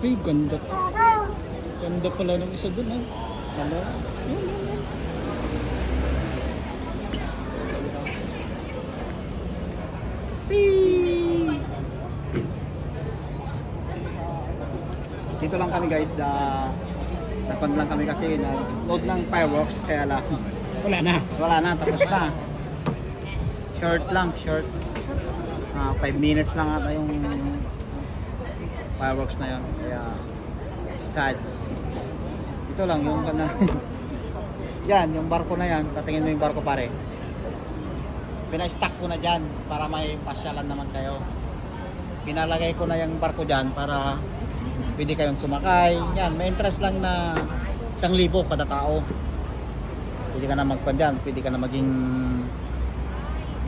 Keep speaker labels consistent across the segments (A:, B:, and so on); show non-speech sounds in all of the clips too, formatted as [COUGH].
A: Ay, ganda. Ganda pala ng isa dun, ha? Ano? Yun, yun, yun.
B: Dito lang kami guys, da Nakon lang kami kasi na load ng fireworks kaya lang
A: Wala na.
B: wala na tapos na. [LAUGHS] Short lang, short. 5 minutes lang ata yung fireworks na yon kaya sad. Ito lang yung kana. [LAUGHS] yan, yung barko na yan, patingin mo yung barko pare. Pina-stack ko na dyan para may pasyalan naman kayo. Pinalagay ko na yung barko dyan para pwede kayong sumakay. Yan, may interest lang na isang libo kada tao. Pwede ka na magpan dyan, pwede ka na maging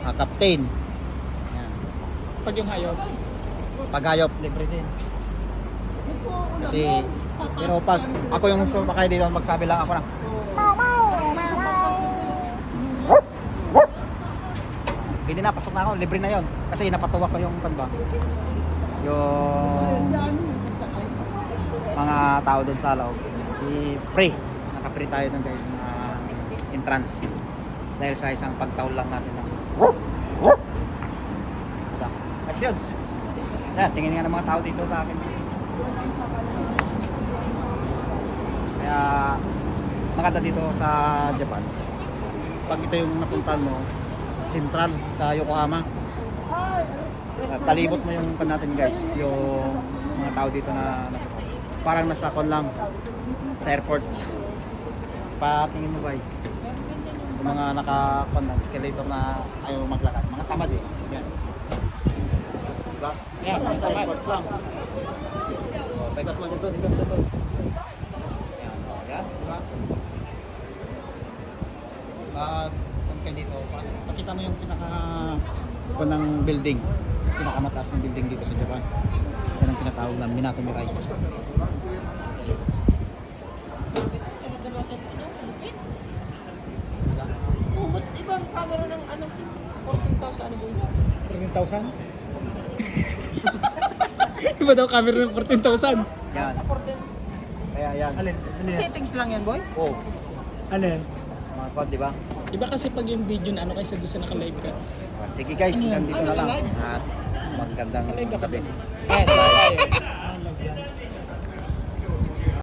B: ah, captain.
A: Pag yung hayop.
B: Paghayop, libre din. Kasi, pero pag ako yung sumakay dito, magsabi lang ako na, Hindi na, pasok na ako, libre na yon Kasi napatuwa ko yung kan ba? Yung mga tao doon sa loob. I-pray. Naka-pray tayo doon guys na entrance. Dahil sa isang pagtaul lang natin ng Kasi yun. Yan, tingin nga ng mga tao dito sa akin. Kaya maganda dito sa Japan. Pag ito yung napuntahan mo, Central sa Yokohama. At palibot mo yung kan natin guys, yung mga tao dito na, parang nasa kon lang sa airport. Patingin mo ba? Yung mga naka kon lang, escalator na ayaw maglakad, mga tamad eh. Yan. Diba?
A: Yeah,
B: lang. Oh, mo dito, dito, dito. Yan, yan, diba? Pag kung kayo dito, pag- pakita mo yung pinaka kung ng building, pinakamataas ng building dito sa Japan. Yan ang tinatawag na Minato Mirai.
C: Ba't ibang camera ng ano? 14,000 ano ba yun?
A: 14,000? [LAUGHS] Iba daw camera ng 14,000.
B: Yan.
C: Sa 14.
B: Kaya yan.
D: Alin? Ano yan?
C: Settings lang yan, boy.
B: Oh,
D: Ano yan?
B: mga kod, di ba?
A: Iba kasi pag yung video na ano kaysa doon sa naka-live ka.
B: Sige guys,
A: Ano yan?
B: hanggang dito
C: Ano
B: na lang.
C: live?
B: At magandang
A: ka pa
B: gabi.
A: Yes, live. [LAUGHS]